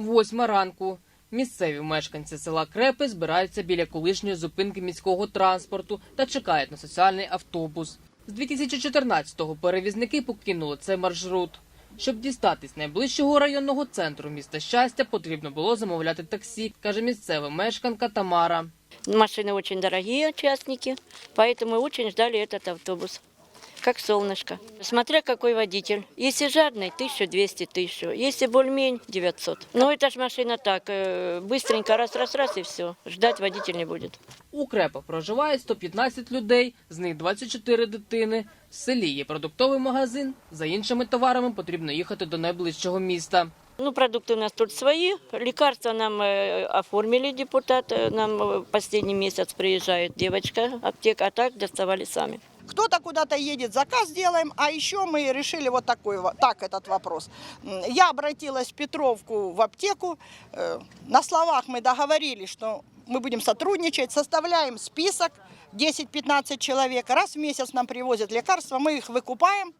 Восьма ранку. Місцеві мешканці села Крепи збираються біля колишньої зупинки міського транспорту та чекають на соціальний автобус. З 2014-го перевізники покинули цей маршрут. Щоб дістатись найближчого районного центру міста щастя, потрібно було замовляти таксі, каже місцева мешканка Тамара. Машины очень дорогие, частники, поэтому очень ждали этот автобус. Как солнышко. Смотря какой водитель. Если жадный, 1200 тысяч. Если бульмень, 900. Ну, это ж машина так, э, быстренько раз-раз-раз и все. Ждать водитель не будет. У Крепах проживає 115 людей, з них 24 дитини. В селі є продуктовий магазин. За іншими товарами потрібно їхати до найближчого міста. Ну, продукты у нас тут свои. Лекарства нам э, оформили депутат. Э, Нам э, последний месяц приезжает девочка, аптека, а так доставали сами. Кто-то куда-то едет, заказ делаем, а еще мы решили вот такой, во- так этот вопрос. М, Я обратилась в Петровку в аптеку. Э, На словах мы договорились, что мы будем сотрудничать, составляем список 10-15 человек. Раз в месяц нам привозят лекарства, мы их выкупаем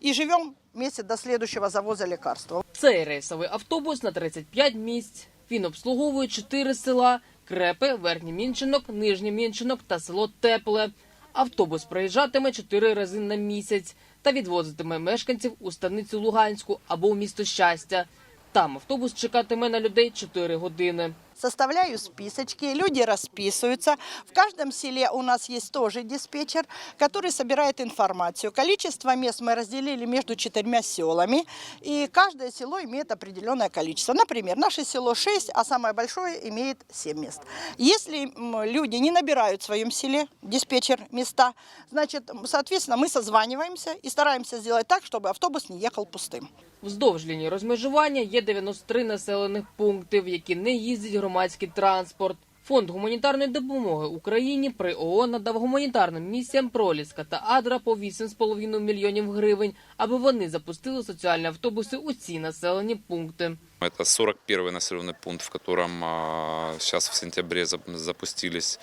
и живем вместе до следующего завоза лекарства. Цей рейсовий автобус на 35 місць. Він обслуговує чотири села: Крепи, Верхній Мінчинок, Нижній Мінчинок та село Тепле. Автобус проїжджатиме чотири рази на місяць та відвозитиме мешканців у станицю Луганську або у місто Щастя. Там автобус чекатиме на людей 4 години. Составляю списочки, люди расписываются. В каждом селе у нас есть тоже диспетчер, который собирает информацию. Количество мест мы разделили между четырьмя селами, и каждое село имеет определенное количество. Например, наше село 6, а самое большое имеет 7 мест. Если м, люди не набирают в своем селе диспетчер места, значит, м, соответственно, мы созваниваемся и стараемся сделать так, чтобы автобус не ехал пустым. Вздовж лінії розмежування є 93 населених пункти, в які не їздить громадський транспорт. Фонд гуманітарної допомоги Україні при ООН надав гуманітарним місіям Проліска та Адра по 8,5 мільйонів гривень, аби вони запустили соціальні автобуси у ці населені пункти. Это 41 населенный пункт, в котором а, сейчас в сентябре зап- запустились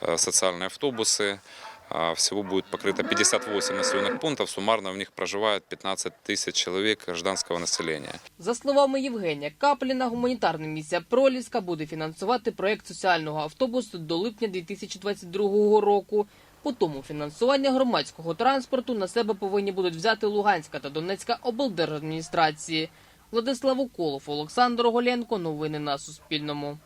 а, социальные автобусы. А, Всего будет покрыто 58 населенных пунктов. Суммарно в них проживает 15 тысяч человек гражданского населения. За словами Євгенія Капліна, гуманітарна місія Проліска буде фінансувати проект соціального автобусу до липня 2022 року. По тому фінансування громадського транспорту на себе повинні будуть взяти Луганська та Донецька облдержадміністрації. Владислав Уколов, Олександр Оголєнко. Новини на Суспільному.